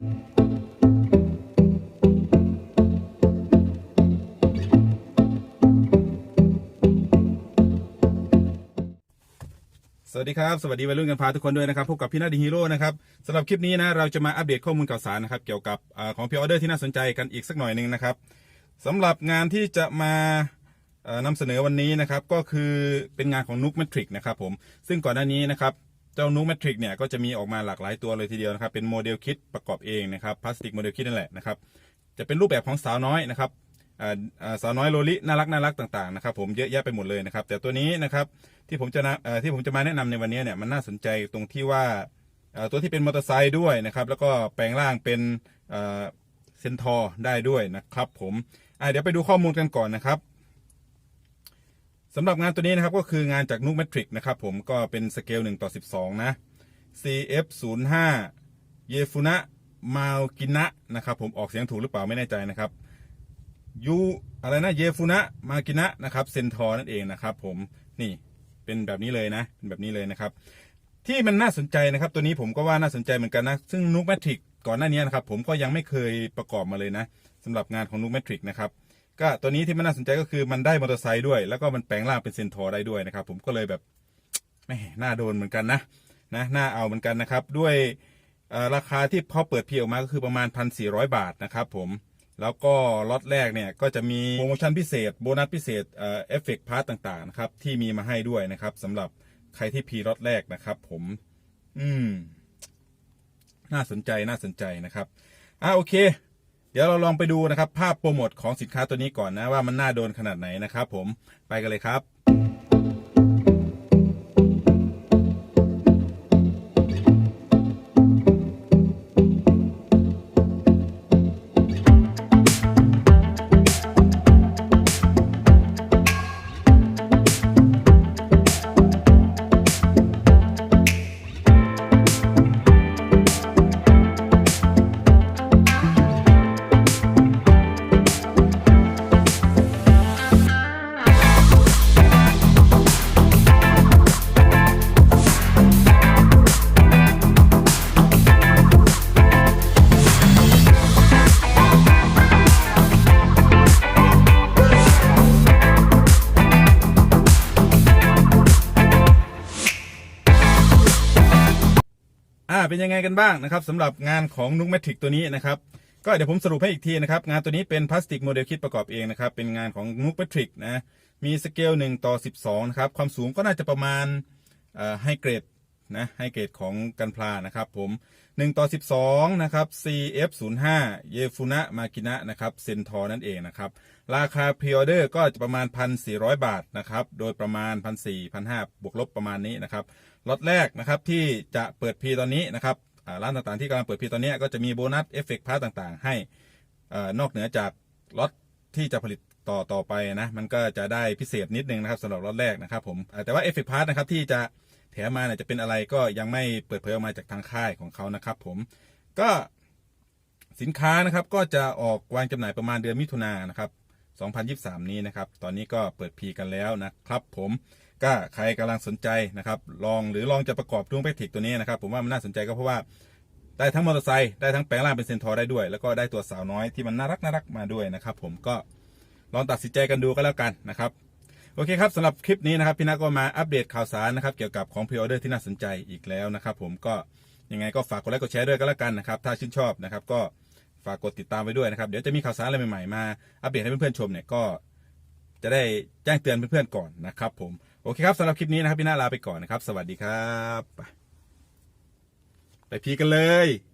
สวัสดีครับ สวัสดีวัยรุ่นกันพาทุกคนด้วยนะครับพบกับพี่นาดีฮีโร่นะครับสำหรับคลิปนี้นะเราจะมาอัปเดตข้อมูลข่าวสารนะครับเกี่ยวกับอของพิออเดอร์ที่น่าสนใจกันอีกสักหน่อยหนึ่งนะครับสำหรับงานที่จะมาเอ่อนำเสนอวันนี้นะครับก็คือเป็นงานของนุกแมทริกนะครับผมซึ่งก่อนหน้านี้นะครับ เจ้านุกแมทริกเนี่ยก็จะมีออกมาหลากหลายตัวเลยทีเดียวนะครับ เป็นโมเดลคิดประกอบเองนะครับพลาสติกโมเดลคิดนั่นแหละนะครับ จะเป็นรูปแบบของสาวน้อยนะครับสาวน้อยโลลิน่ารักน่ารักต่างๆนะครับผมเยอะแยะไปหมดเลยนะครับ แต่ตัวนี้นะครับที่ผมจะที่ผมจะมาแนะนำในวันนี้เนี่ยมันน่าสนใจตรงที่ว่าตัวที่เป็นมอเตอร์ไซค์ด้วยนะครับ แล้วก็แปลงร่างเป็นเซนทอร์ได้ด้วยนะครับ ผมเดี๋ยวไปดูข้อมูลกันก่อนนะครับ สำหรับงานตัวนี้นะครับก็คืองานจากนุกแมทริกนะครับผมก็เป็นสเกล1ต่อ 12 นะ CF 0 5 เยฟุนะมากินะนะครับผมออกเสียงถูกหรือเปล่าไม่แน่ใจนะครับยูอะไรนะเยฟุนะมากินะนะครับเซนทอร์นั่นเองนะครับผมนี่เป็นแบบนี้เลยนะเป็นแบบนี้เลยนะครับที่มันน่าสนใจนะครับตัวนี้ผมก็ว่าน่าสนใจเหมือนกันนะ ซึ่งนุกแมทริกก่อนหน้านี้นะครับผมก็ยังไม่เคยประกอบมาเลยนะสำหรับงานของนุกแมทริกนะครับ ก็ตัวนี้ที่มันน่าสนใจก็คือมันได้มอเตอร์ไซค์ด้วย แล้วก็มันแปลงร่างเป็นเซนทอร์ได้ด้วยนะครับ ผมก็เลยแบบแม่น่าโดนเหมือนกันนะนะน่าเอาเหมือนกันนะครับ ด้วยราคาที่เขาเปิดพีออกมาก็คือประมาณ 1,400 บาทนะครับผมแล้วก็ล็อตแรกเนี่ยก็จะมีโปรโมชั่นพิเศษโบนัสพิเศษเอ่อเอฟเฟกต์พาร์ตต่างๆนะครับที่มีมาให้ด้วยนะครับสำหรับใครที่พีล็อตแรกนะครับ ผม อืม น่าสนใจน่าสนใจนะครับอ่าโอเค เดี๋ยวเราลองไปดูนะครับ ภาพโปรโมทของสินค้าตัวนี้ก่อนนะว่ามันน่าโดนขนาดไหนนะครับผมไปกันเลยครับ อ่าเป็นยังไงกันบ้างนะครับสำหรับงานของนุกแมทริกตัวนี้นะครับก็เดี๋ยวผมสรุปให้อีกทีนะครับงานตัวนี้เป็นพลาสติกโมเดลคิดประกอบเองนะครับเป็นงานของนุกแมทริกนะมีสเกล1ต่อ 12นะครับความสูงก็น่าจะประมาณให้เกรดนะให้เกรดของกันพลานะครับผม1ต่อ 12 นะครับ CF 0 5 เยฟุนะมากินะนะครับเซนทอนั่นเองนะครับ ราคาพรีออเดอร์ก็จะประมาณ 1,400 บาทนะครับ โดยประมาณ 1,400 1,500 บวกลบประมาณนี้นะครับ ล็อตแรกนะครับที่จะเปิดพีตอนนี้นะครับร้านต่างๆที่กำลังเปิดพีตอนนี้ก็จะมีโบนัสเอฟเฟกต์พาร์ตต่างๆ ให้นอกเหนือจากล็อตที่จะผลิตต่อต่อไปนะมันก็จะได้พิเศษนิดนึงนะครับสำหรับล็อตแรกนะครับผมแต่ว่าเอฟเฟกต์พาร์ตนะครับที่จะแถมมาเนี่ยจะเป็นอะไรก็ยังไม่เปิดเผยออกมาจากทางค่ายของเขานะครับผมก็สินค้านะครับก็จะออกวางจำหน่ายประมาณเดือนมิถุนายนนะครับ 2023 นี้นะครับ ตอนนี้ก็เปิดพีกันแล้วนะครับผมก็ใครกำลังสนใจนะครับ ลองหรือลองจะประกอบดวงแพคติกตัวนี้นะครับ ผมว่ามันน่าสนใจก็เพราะว่าได้ทั้งมอเตอร์ไซค์ได้ทั้งแปลงร่างเป็นเซนทอร์ได้ด้วย แล้วก็ได้ตัวสาวน้อยที่มันน่ารักน่ารักมาด้วยนะครับ ผมก็ลองตัดสินใจกันดูก็แล้วกันนะครับโอเคครับสำหรับคลิปนี้นะครับพี่นักก็มาอัปเดตข่าวสารนะครับเกี่ยวกับของพรีออเดอร์ที่น่าสนใจอีกแล้วนะครับ ผมก็ยังไงก็ฝากกดไลค์กดแชร์ด้วยก็แล้วกันนะครับ ถ้าชื่นชอบนะครับ ก็ ฝากกดติดตามไว้ด้วยนะครับ เดี๋ยวจะมีข่าวสารอะไรใหม่ๆมาอัปเดตให้เพื่อนๆชมเนี่ยก็จะได้แจ้งเตือนเพื่อนๆก่อนนะครับผมโอเคครับสำหรับคลิปนี้นะครับพี่นาลาไปก่อนนะครับ สวัสดีครับ ไปพีกันเลย